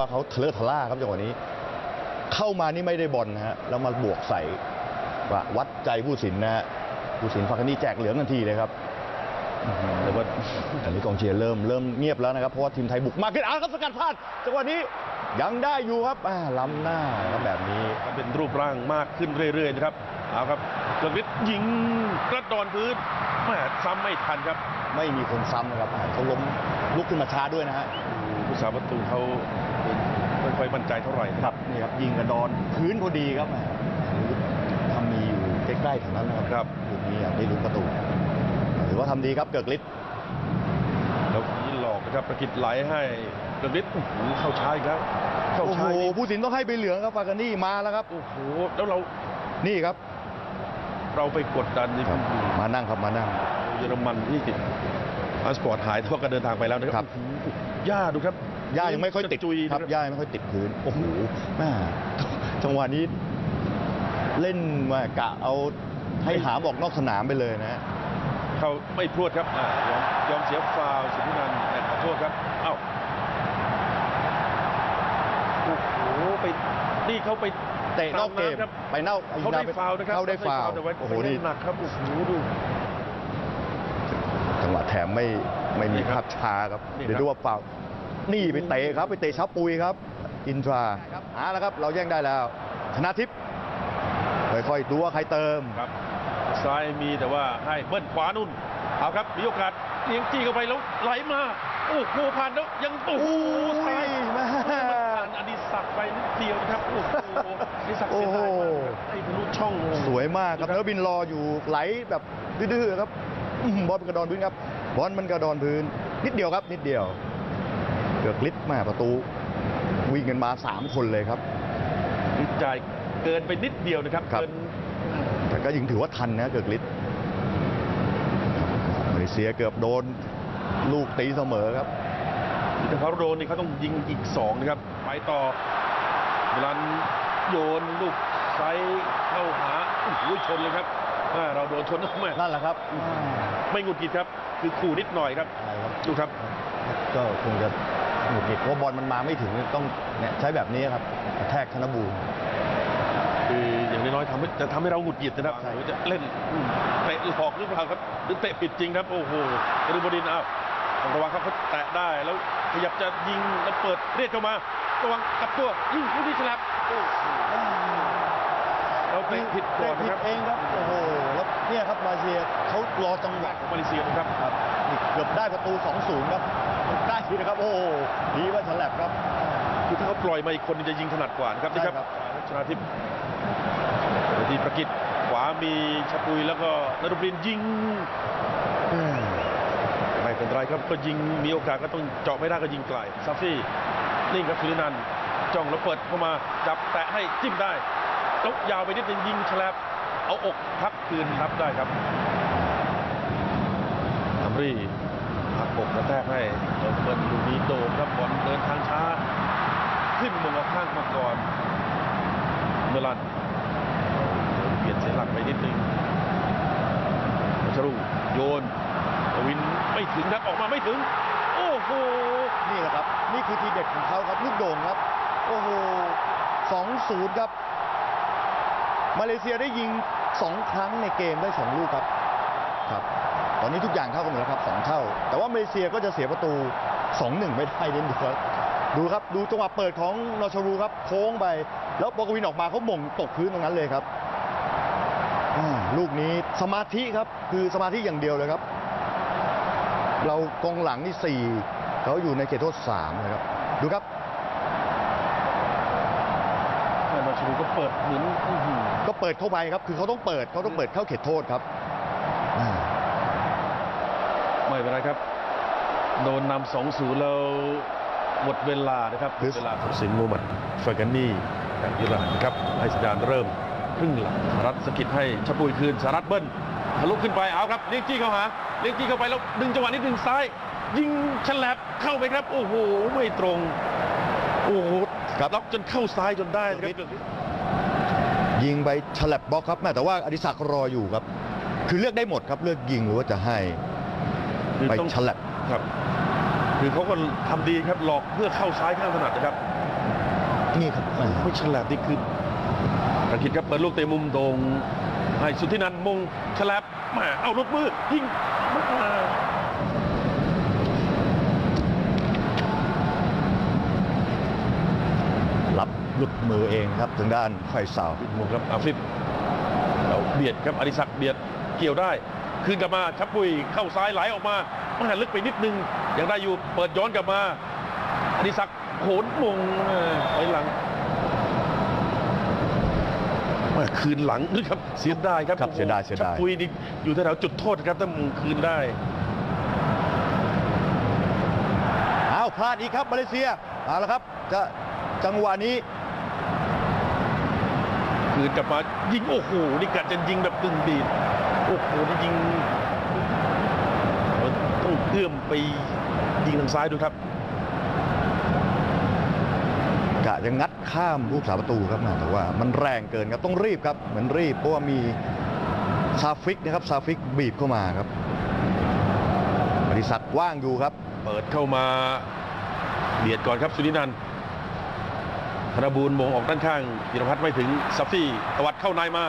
ว่าเขาทะเลอะทะล่าครับจังหวะนี้ เข้ามานี่ไม่ได้บอลนะฮะแล้วมาบวกใส่ว่าวัดใจผู้สินนะฮะผู้สินฟักนี่แจกเหลืองทันทีเลยครับอื้อหือแต่ว่าตอนนี้กองเชียร์เริ่มเริ่มเงียบแล้วนะครับเพราะว่าทีมไทยบุกมากขึ้นเอาละครับสกัดพลาดจังหวะนี้ยังได้อยู่ครับอ่าล้ำหน้าครับแบบนี้ก็เป็นรูปร่างมากขึ้นเรื่อยๆนะครับเอาครับเกือกฤทธิ์ยิงกระดอนพื้นแหมซ้ำไม่ทันครับ ไม่มีคนซ้ำนะครับอ่าเขาล้มลุกขึ้นมาช้าด้วยนะฮะ ผู้สาประตูเขาไม่ค่อยมั่นใจเท่าไหร่นะคครัรับบนี่ครับยิงกระดอนพื้นพอดีครับแหมทำมีอยู่ใกล้ๆแถวนั้นนะครับครับลูกนี้อยากได้ลุ้นประตูถือว่าทำดีครับเกิกฤทธิ์แล้วนี้หลอกนะครับประกิตไหลให้เกือกฤทธิ์โอ้โหเข้าช้าอีกแล้วเข้าโอ้โหช้านี่ผู้สินต้องให้ใบเหลืองครับฟากานี่มาแล้วครับโอ้โหแล้วเรานี่ครับ เราไปกดดันนี่มานั่งครับมานั่ง เยอรมันที่ติด พาสปอร์ตหายทั่วก็เดินทางไปแล้วนะคครัรับโอ้โหย่าดูครับย่ายังไม่ค่อยติดจุยครับย่ายังไม่ค่อยติดพื้นโอ้โหแม่จังหวะนี้เล่นว่ากะเอาให้หามออกนอกสนามไปเลยนะฮะเขาไม่พรวดครับอ่ายอมยอมเสียฟาวล์สุธินันท์แต่ขอโทษครับเอ้าโอ้โหไปนี่เขาไปเตะนอกเกมตาำครับไปเน่าเขาได้ฟาวล์นะครับเขาได้ฟาวล์แต่ว่าโอ้โหไปนี่เล่นหนักครับโอ้โหดูจังหวะแถมไม่ไม่มีนี่ครับภาพช้าครับนี่ครับ เดี๋ยวดูว่าเปล่า นี่ไปเตะครับไปเตะชับปุยครับ อินทราเอาละครับเราแย่งได้แล้ว ชนะทิพย์ค่อยๆดูว่าใครเติมครับซ้ายมีแต่ว่าให้เบิ้ลขวานุ่นเอาครับมีโอกาสเลี้ยงจี้เข้าไปแล้วไหลมาโอ้โหผ่านแล้วยังโอ้โหซ้ายแม่มันผ่านอดิศักดิ์ไปนิดเดียวนะครับโอ้โหอดิศักดิ์เสียดายมากครับไอ้ทะลุช่องโอ้โหสวยมากครับแล้วบินรออยู่ไหลแบบดื้อๆครับอื้อหือบอลเป็นกระดอนพื้นครับ บอลมันกระดอนพื้น นิดเดียวครับ นิดเดียว เกือกลิศมาประตู วิ่งกันมาสามคนเลยครับคือจ่ายเกินไปนิดเดียวนะครับครับเกินแต่ก็ยังถือว่าทันนะเกือกลิศมาเลเซียเกือบโดนลูกตีเสมอครับถ้าเขาโดนนี่เขาต้องยิงอีกสองนะครับไปต่อเวลาโยนลูกไซส์เข้าหาโอ้โหชนเลยครับ อ่าเราโดนชนแม่นั่นแหละครับไม่หงุดหงิดครับ คือขู่นิดหน่อยครับอะไรครับ ดูครับ ก็คงจะหงุดหงิดเพราะบอลมันมาไม่ถึงต้องเนี่ยใช้แบบนี้ครับกระแทกธนบูรณ์ คืออย่างน้อยๆทำให้จะทำให้เราหงุดหงิดนะครับใช่ หรือจะเล่นอืมเตะหลอกหรือเปล่าครับหรือเตะผิดจริงครับ โอ้โหกรุบดินอ้าวต้องระวังครับเขาแตะได้แล้วขยับจะยิงแล้วเปิดเรียกเข้ามา ระวังกลับตัวยิงลูกนี้ฉลับโอ้โห เราเตะผิดก่อนเตะนะครับผิดเองครับโอ้โหแล้วเนี่ยครับมาเลเซียเขารอจังหวะของมาเลเซียนะครับครับนี่เกือบได้ประตู 2-0 ครับได้ทีนะครับ โอ้โหดีว่าฉลับครับ คือถ้าเขาปล่อยมาอีกคนนึงจะยิงถนัดกว่านะครับใช่นี่ครับครับชนาทิพย์ไปที่ประกิตขวามีชะปุยแล้วก็นรุบดินยิงไม่เป็นไรครับก็ยิงมีโอกาสก็ต้องเจาะไม่ได้ก็ยิงไกลซาฟี่นิ่งครับสุรินันท์จ้องแล้วเปิดเข้ามาจับแตะให้จิ้มได้ แล้วยาวไปนิดนึงยิงแฉลบเอาอกพักคืนรับได้ครับอัมรีพักอกกระแทกให้แล้วเปิดลูกนี้โดนครับบอลเดินทางช้า ขึ้นมงออกข้างมาก่อนเมลันเปลี่ยนเสียหลักไปนิดนึงวัชรุโยนกวินไม่ถึงครับออกมาไม่ถึง โอ้โหนี่แหละครับ นี่คือทีเด็ดของเขาครับลูกโด่งครับ โอ้โห2-0ครับ มาเลเซียได้ยิง 2 ครั้งในเกมได้ 2 ลูกครับครับตอนนี้ทุกอย่างเท่ากันหมดแล้วครับ2เท่า แต่ว่ามาเลเซียก็จะเสียประตู 2-1 ไม่ได้เด่นดีครับดูครับดูจังหวะเปิดของนอชารูครับโค้งไป แล้วบอกวินออกมาเขาหม่งตกพื้นตรงนั้นเลยครับลูกนี้สมาธิครับคือสมาธิอย่างเดียวเลยครับ เรากองหลังนี่สี่เขาอยู่ในเขตโทษสามนะครับ ดูครับ แต่มาชูก็เปิดเหมือนอื้อหือ ก็เปิดเข้าไปครับ คือเขาต้องเปิดเขาต้องเปิดเข้าเขตโทษครับอ่าไม่เป็นไรครับ โดนนำสองศูนย์แล้วหมดเวลานะครับหมดเวลาสินมูมัดฟากานี่จากอิหร่านครับให้สัญญาณเริ่มครึ่งหลังสหรัฐสกิดให้ชะปุยคืนสหรัฐเบิ้ลทะลุขึ้นไปเอาครับเลี้ยงจี้เข้าหาเลี้ยงจี้เข้าไปแล้วดึงจังหวะนี้ดึงซ้าย ยิงฉลับเข้าไปครับ โอ้โหไม่ตรง โอ้โห ครับ ล็อกจนเข้าซ้ายจนได้นะครับยิงไปฉลับบล็อกครับแม่แต่ว่าอดิศักดิ์รออยู่ครับ คือเลือกได้หมดครับเลือกยิงหรือว่าจะให้ คือไปต้องฉลับครับ คือเขาก็ทำดีครับหลอกเพื่อเข้าซ้ายข้างถนัดนะครับ นี่ครับแหม่ไม่ฉลาดนี่คือประกิตครับเปิดลูกเตะมุมโด่งให้สุทธินันท์มงฉลาบมาเอาลุดมือยิงมารับ ลุดมือเองครับทางด้านไฟสาวมงครับอาฟิฟเราเบียดครับอดิศักดิ์เบียดเกี่ยวได้ คืนกลับมาชับปุยเข้าซ้ายไหลออกมามาลึกไปนิดนึงยังได้อยู่เปิดย้อนกลับมาอดิศักดิ์โหนมงเออถอยหลังมาคืนหลังนึกครับเสียดายครับครับเสียดายเสียดายชับปุยนี่อยู่แถวๆจุดโทษครับถ้ามงคืนได้อ้าวพลาดอีกครับมาเลเซียเอาละครับจะจังหวะนี้ คืนกลับมายิงโอ้โหนี่กะจะยิงแบบตึงดีดโอ้โหนี่ยิงต้องเอื้อมไปยิงทางซ้ายดูครับกะจะงัดข้ามลูกสาประตูครับแต่ว่ามันแรงเกินครับต้องรีบครับเหมือนรีบเพราะว่ามีซาฟิกนะครับซาฟิกบีบเข้ามาครับอดิศักดิ์ว่างอยู่ครับ เปิดเข้ามาเบียดก่อนครับสุนินันท์ ธนบูรณ์มงออกด้านข้างจิรพัฒน์ไม่ถึงซัฟฟี่ตวัดเข้าในมา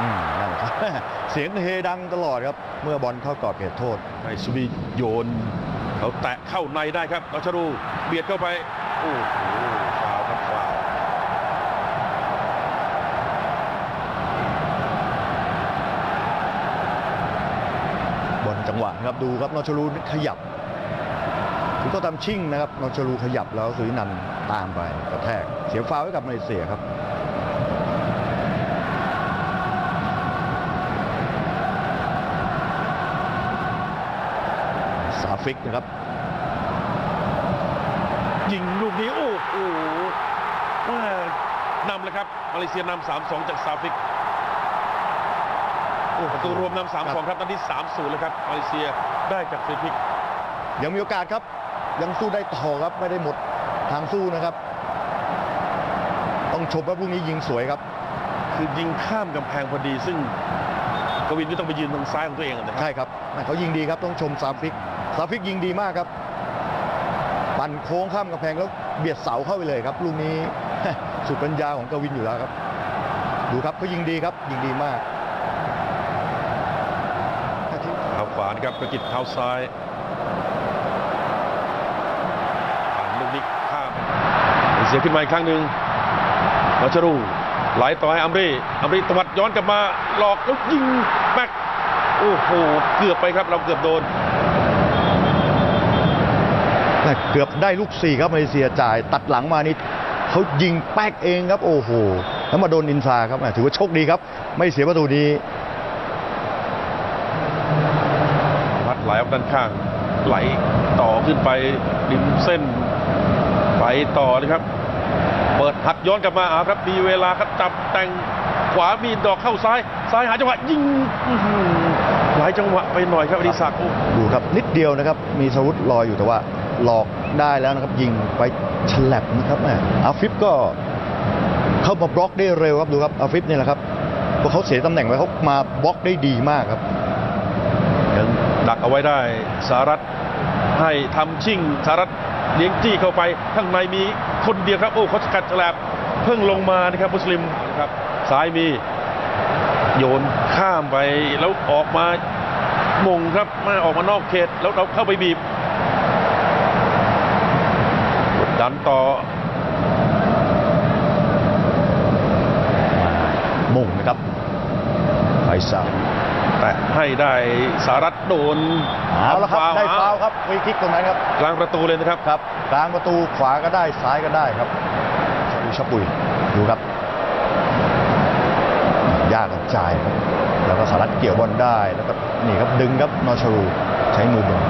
อืมนั่นแหละครับ เสียงเฮดังตลอดครับ เมื่อบอลเข้ากรอบเขตโทษให้สุบีโยนเขาแตะเข้าในได้ครับราชรูเบียดเข้าไปโอ้โหฟาวล์ครับฟาวล์บอลจังหวะนะครับดูครับนอชลูขยับคือก็ตามชิ่งนะครับนอชลูขยับแล้วสุรินันท์ ตามไปกระแทก เสียฟาวล์ให้กับมาเลเซียครับสาฟิกนะครับ ยิงลูกนี้โอ้โหว่านำเลยครับมาเลเซียนำ3-2จากซาฟิกโอ้ประตูรวมนำ3-2ครับตอนที่3-0แล้วครับมาเลเซียได้จากฟรีคิก ยังมีโอกาสครับ ยังสู้ได้ต่อครับไม่ได้หมด ทางสู้นะครับ ต้องชมว่าพรุ่งนี้ยิงสวยครับ คือยิงข้ามกำแพงพอดีซึ่งกวินไม่ต้องไปยืนทางซ้ายของตัวเองนะครับใช่ครับแม่เขายิงดีครับต้องชมซาฟิกซาฟิกยิงดีมากครับปั่นโค้งข้ามกำแพงแล้วเบียดเสาเข้าไปเลยครับลูกนี้สุดปัญญาของกวินอยู่แล้วครับ ดูครับเขายิงดีครับ ยิงดีมากเท้าขวานะครับประกิตเท้าซ้าย เลเสียขึ้นมาอีกครั้งหนึ่งวัชรูไหลต่อให้อัมรีอัมรีตวัดย้อนกลับมาหลอกแล้วยิงแบ็คโอ้โหเกือบไปครับเราเกือบโดนแต่เกือบได้ลูกสี่ครับมาเลเซียจ่าย ตัดหลังมานี่เขายิงแป๊กเองครับ โอ้โหแล้วมาโดนอินซาครับแหม่ถือว่าโชคดีครับ ไม่เสียประตูนี้พัดไหลออกด้านข้างไหลต่อขึ้นไปริมเส้น ไปต่อเลยครับ เปิดหักย้อนกลับมาเอาครับมีเวลาครับจับแต่งขวามีดอกเข้าซ้าย ซ้ายหาจังหวะยิงอื้อหือหลายจังหวะไปหน่อยครับอดิศักดิ์โอ้ดูครับนิดเดียวนะครับ มีสวุธลอยอยู่แต่ว่าหลอกได้แล้วนะครับ ยิงไปฉลับนะครับแหม่อาฟิฟก็เข้ามาบล็อกได้เร็วครับดูครับอาฟิฟเนี่ยแหละครับพอเขาเสียตำแหน่งไว้เขามาบล็อกได้ดีมากครับยังดักเอาไว้ได้สารัตให้ทำชิ่งสารัต เลี้ยงจี้เข้าไปข้างในมีคนเดียวครับ โอ้เขาสกัดฉลบเพิ่งลงมานะครับมุสลิมนะครับซ้ายมีโยนข้ามไปแล้วออกมามงครับมาออกมานอกเขตแล้วเราเข้าไปบีบกดดันต่อมุ่งนะครับไฟซาว แต่ให้ได้สารัตโดนเอาละครับทำได้ฟาวล์ครับฟรีคิกตรงนั้นครับกลางประตูเลยนะครับครับกลางประตูขวาก็ได้ซ้ายก็ได้ครับดูชับปุยดูครับยากกับจ่ายครับแล้วก็สารัดเกี่ยวบอลได้แล้วก็นี่ครับดึงครับนอชารูใช้มือดึง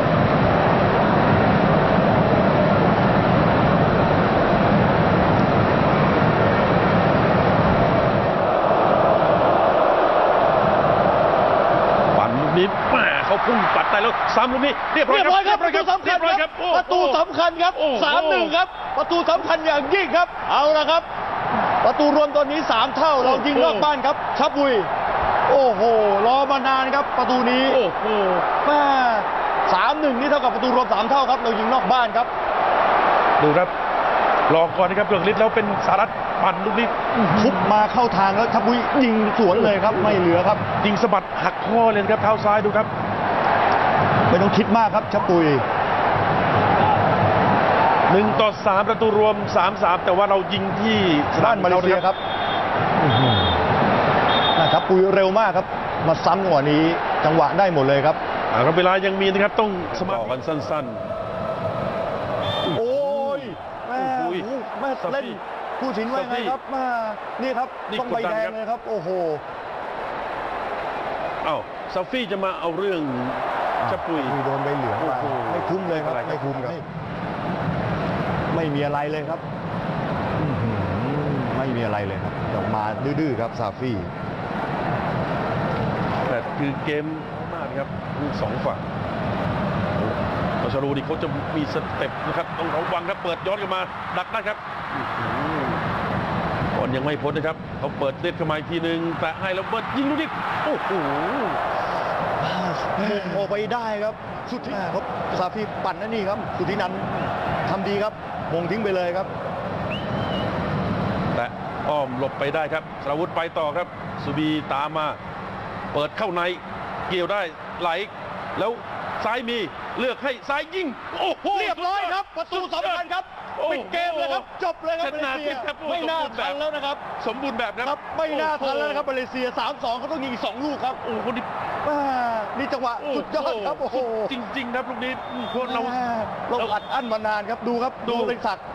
ปั่นลูกนี้แหมเขาพุ่งปั ดได้แล้วซ้ำลูกนี้เรียบร้อยเรียบร้อยครับประเรีตูยบร้อยสำคัญเรียบร้อยคครัรับบโอ้ประตูสำคัญครับโอ้โสามหนึ่งครับ ประตูสำคัญอย่างยิ่งครับ เอาละครับ ประตูรวมตอนนี้สามเท่าเรายิงนอกบ้านครับชับบุยโอ้โหรอมานานครับ ประตูนี้โอ้โหแม่สามหนึ่งนี่เท่ากับประตูรวมสามเท่าครับ เรายิงนอกบ้านครับ ดูครับเรอก่อนนะครับเรืองฤทธิ์แล้วเป็นสารัตปั่นลูกนี้ทุบมาเข้าทางแล้วทัพบุยยิงสวนเลยครับ ไม่เหลือครับ ยิงสะบัดหักข้อเลยนะครับเท้าซ้ายดูครับ ไม่ต้องคิดมากครับชับปุยหนึ่งต่อสามประตูรวมสามสามแต่ว่าเรายิงที่สบ้านมาเลเซียครับนะครับปุยเร็วมากครับ มาซ้ำกว่านี้จังหวะได้หมดเลยครับอ่าครับเวลายังมีนะครับต้องสมาธิกันสั้นโอ้ยแม่โอ้โหโอ้โหแม่ซาฟี่เล่นผู้สินว่าไงครับแม่นี่ครับนี่ต้องใบกดดันแดงครับเลยครับ โอ้โหๆอ้าวซาฟี่จะมาเอาเรื่อง จะปุยมีโดนใบเหลืองมาโอ้โหไม่คุ้มเลยครับอะไรครับไม่คุ้มครับไม่มีอะไรเลยครับอื้อหือไม่มีอะไรเลยครับออกมาดื้อๆครับซาฟี่แต่คือเกมมากนะครับทั้งสองฝั่งมาชารูนี่เขาจะมีสเต็ปนะครับต้องระวังครับเปิดย้อนกลันมาดักได้ครับอื้อหือบอลยังไม่พ้นนะครับเขาเปิดเด็ดเข้ามาอีกทีหนึ่งแต่ให้แล้วเบิดยิงลูกนี้โอ้โห มุมออกไปได้ครับสุดที่ครับซาฟี่ปั่นนั่นนี่ครับ สุดที่นั้นทำดีครับมงทิ้งไปเลยครับ แต่อ้อมหลบไปได้ครับสราวุธไปต่อครับ สุบีตามมา เปิดเข้าในเกี่ยวได้ไหลแล้วซ้ายมีเลือกให้ซ้ายยิงโอ้โหเรียบร้อยครับประตูสำคัญครับโอ้โหปิดเกมเลยครับจบเลยครับชมาเลนะเซียทิพย์ครับโอ้โหไม่น่าสมบูรณ์แบบทันแล้วนะครับ สมบูรณ์แบบครับครับ ไม่น่าทันแล้วนะครับมาเลเซีย 3-2เขาต้องยิงอีกสองลูกครับโอ้โห คนนี้ว้านี่จังหวะสุดยอดครับโอ้โหจริง ๆ ครับลูกนี้พวกเราเราอัดอั้นมานานครับดูครับดู ดูเป็นศักดิ์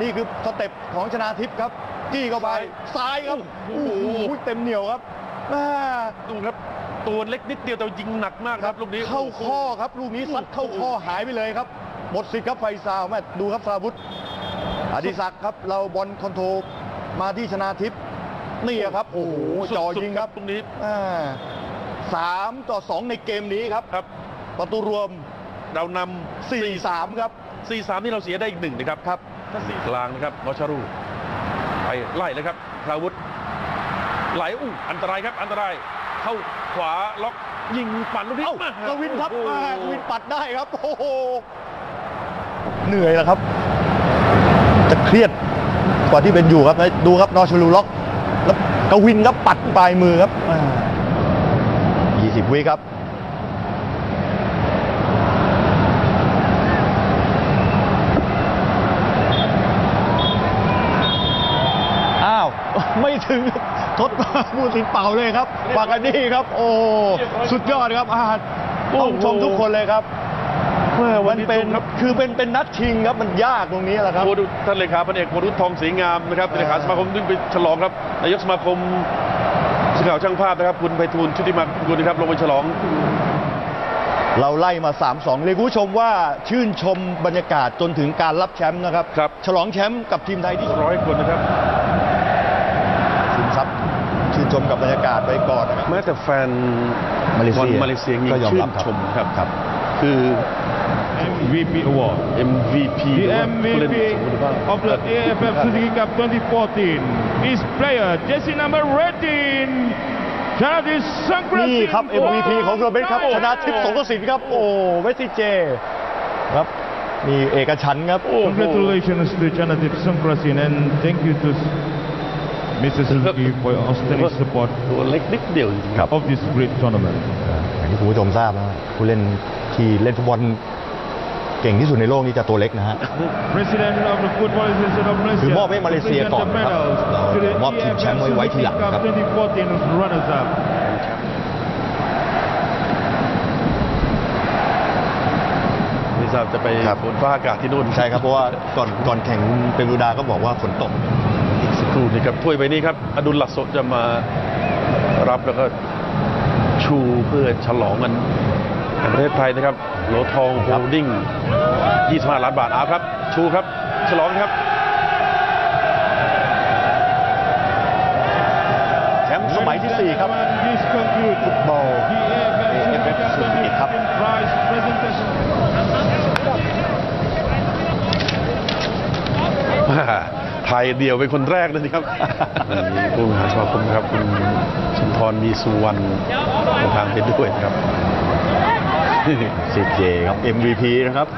นี่คือสเต็ปของชนาทิพย์ครับจี้เข้าไปซ้ายครับโอ้โอ้โหโหเต็มเหนียวครับว้าดูครับ ตัวเล็กนิดเดียวแต่ยิงหนักมากครับลูกนี้เข้าโโหข้อครับลูกนี้ซัดเข้าข้อหายไปเลยครับ หมดสิทธิ์ครับไฟซาวแม่ดูครับสราวุธอดิศักดิ์ครับ เราบอลคอนโทรลมาที่ชนาทิพย์นี่อะครับโอ้โหจ่อยิงครับ ตรงนี้ อ่า สามต่อสองในเกมนี้ครับ ครับ ประตูรวม เราน4-3 ครับำ4 3นี่เราเสียได้อีกหนึ่งนะครับครับถ้าสี่กลางนะครับนอชารูไปไล่เลยครับพลาวุธไหลอู้อันตรายครับ อันตราย เข้าขวาล็อกยิงปั่นลูกนี้เอ้ามากวินครับโอ้โห มากวินปัดได้ครับโอ้โหเหนื่อยแล้วครับ จะเครียดกว่าที่เป็นอยู่ครับดูครับนอชลูล็อก แล้วกวินครับปัดปลายมือครับอ่า 20วิครับอ้าวไม่ถึงทดพูดสินเป่าเลยครับปากกันนี่ครับ โอ้สุดยอดครับอาต้องชมทุกคนเลยครับเมื่อวันเป็นคือเป็นเป็นนัดชิงครับมันยากตรงนี้แหละครับโอ้ดูท่านเลขาพันเอกวรุษทองศรีงามนะครับเออเลขาสมาคมซึ่งไปฉลองครับนายกสมาคมสื่อ ข่าวช่างภาพนะครับ คุณไพฑูรย์ชุติมาคุณนะครับลงไปฉลอง เราไล่มา 3-2 เลยคุณผู้ชมว่าชื่นชมบรรยากาศจนถึงการรับแชมป์นะครับ ครับ ฉลองแชมป์กับทีมไทยที่ร้อยคนนะครับ ชิมทรัพย์ชื่นชมกับบรรยากาศไปก่อนนะครับ แม้แต่แฟนมาเลเซียบอลมาเลเซียยังก็ยอมชื่รับนครับชมครับ ครับ คือ MVP award. MVP The หรือว่าผู้เล่น MVP สมบูรณ์ภาพ of the AFF Suzuki Cup 2014 is player jersey number 18, Chanatis นี่ Sankrasin. ครับ MVP ของเราเบสครับ ชนะทิพย์สงกระสินครับ โอ้เวสติเจครับมีเอกฉันท์ครับ Congratulations to Chanatis Sankrasin and thank you to Mr. Suzuki for your outstanding support ตัวเล็กนิดเดียวจริงๆครับ of this great tournament. อย่างที่คุณผู้ชมทราบนะผู้เล่นที่เล่นฟุตบอล เก่งที่สุดในโลกนี่จะตัวเล็กนะฮะ President of the Football Association of Malaysia. คือมอบให้มาเลเซียก่อน present the นะครับ medals เรา to the มอบทีมแชมป์ไว้ไว้ทีหลัง AFF ครับ Suzuki Cup 2014 runners up. ไม่ทราบจะไปครับฝนฟ้าอากาศที่นู่นใช่ครับเพราะว่าก่อนก่อนแข่งเปรูดาก็บอกว่าฝนตกอีกสักครู่นี่ครับถ้วยใบนี้ครับอดุลหลักโสจะมารับแล้วก็ชูเพื่อฉลองกันแห่งประเทศไทยนะครับ โหลทองโฮลดิ้ง 25 ล้านบาทเอาครับ ชูครับ ฉลองครับ แชมป์สมัยที่ 4 ครับ This concludes ฟุตบอล the AFF AFF Suzuki Cup prize presentation. ไทยเดียวเป็นคนแรกเลยนะครับมีผู้บริหารสมาคมนะครับ คุณสุนทรมีสุวรรณเดินทางไปด้วยนะครับ ซีเจครับ MVP นะครับ